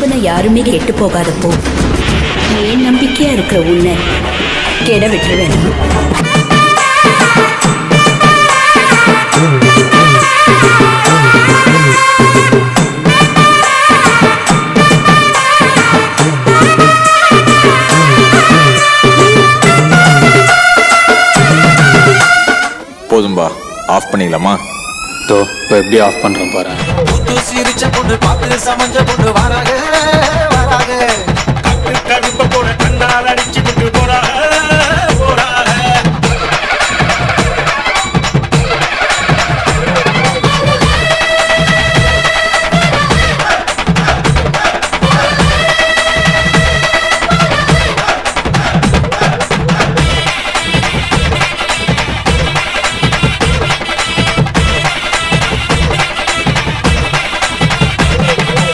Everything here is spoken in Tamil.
நம்பின யாருமே கெட்டு போகாதப்போ ஏன் நம்பிக்கையா இருக்கிற உன்னை கெட விட்டுருவேன் போதும்பா. ஆஃப் பண்ணிக்கலாமா? தோ இப்போ எப்படி ஆஃப் பண்ணுறோம் பாரு. சிரிச்ச பொண்ணு பார்த்து சமஞ்ச பொண்ணு வராக வராக. கட்டு கடுப்ப போட கண்டால் அடிச்சு